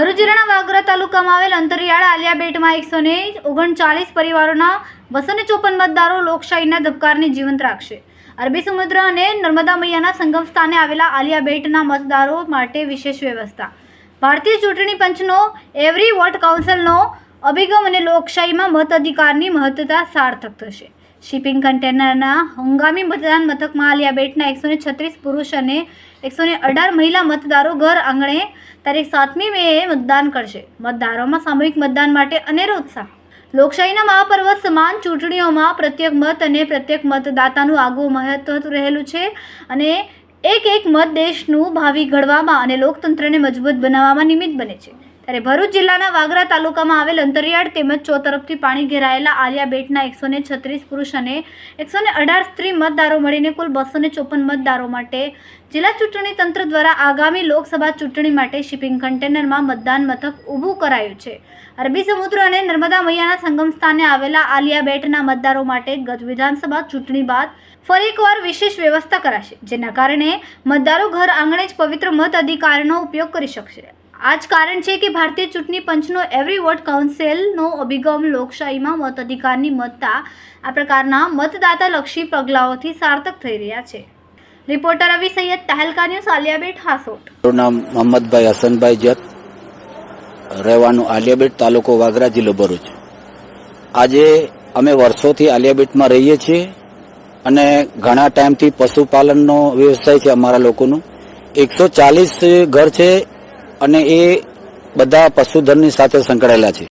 ભરૂચ જિલ્લાના વાગરા તાલુકામાં આવેલ અંતરિયાળ આલિયાબેટમાં એકસો ને ઓગણચાલીસ પરિવારોના બસો ને ચોપન મતદારો લોકશાહીના ધબકારને જીવંત રાખશે. અરબી સમુદ્ર અને નર્મદા મૈયાના સંગમ સ્થાને આવેલા આલિયાબેટના મતદારો માટે વિશેષ વ્યવસ્થા. ભારતીય ચૂંટણી પંચનો એવરી વોટ કાઉન્સિલનો અભિગમ અને લોકશાહીમાં મત અધિકારની મહત્તા સાર્થક થશે. શિપિંગ કન્ટેનરના હંગામી મતદાન મથકમાં આલિયા બેટના એકસો ને છત્રીસ પુરુષ અને એકસો ને અઢાર મહિલા મતદારો ઘર આંગણે તારીખ સાતમી મેએ મતદાન કરશે. મતદારોમાં સામૂહિક મતદાન માટે અનેરો ઉત્સાહ. લોકશાહીના મહાપર્વ સમાન ચૂંટણીઓમાં પ્રત્યેક મત અને પ્રત્યેક મતદાતાનું આગવું મહત્વ રહેલું છે અને એક એક મત દેશનું ભાવિ ઘડવામાં અને લોકતંત્રને મજબૂત બનાવવામાં નિમિત્ત બને છે. ત્યારે ભરૂચ જિલ્લાના વાગરા તાલુકામાં આવેલ અંતરિયાળ તેમજ ચો તરફથી પાણી ઘેરાયેલા આલિયા બેટના એકસો છત્રીસ પુરુષ અને એકસો અઢાર સ્ત્રી મતદારો મળીને કુલ બસો ચોપન મતદારો માટે જિલ્લા ચૂંટણી તંત્ર દ્વારા આગામી લોકસભા ચૂંટણી માટે શિપિંગ કન્ટેનરમાં મતદાન મથક ઊભું કરાયું છે. અરબી સમુદ્ર અને નર્મદા મૈયાના સંગમ સ્થાને આવેલા આલિયા બેટના મતદારો માટે ગત વિધાનસભા ચૂંટણી બાદ ફરી એકવાર વિશેષ વ્યવસ્થા કરાશે, જેના કારણે મતદારો ઘર આંગણે જ પવિત્ર મત અધિકારનો ઉપયોગ કરી શકશે. આ જ કારણ છે કે ભારતીય ચૂંટણી પંચનો એવરી વોટ કાઉન્સિલનો અભિગમ લોકશાહીમાં મત અધિકારની મતતા, આ પ્રકારના મતદાતાલક્ષી પગલાઓથી સાર્થક થઈ રહ્યા છે. Reporter Ravi Saiyed Tehelka news, Aliyabet, Hasot. મારું નામ મોહમ્મદભાઈ હસનભાઈ જત. રહેવાનું આલિયાબેટ તાલુકો વાગરા જિલ્લો ભરૂચ. આજે અમે વર્ષોથી આલિયાબેટમાં રહીએ છીએ અને ઘણા ટાઈમથી પશુપાલનનો વ્યવસાય છે અમારા લોકોનું. એકસો ચાલીસ ઘર છે અને એ બધા પશુધનની સાથે સંકળાયેલા છે.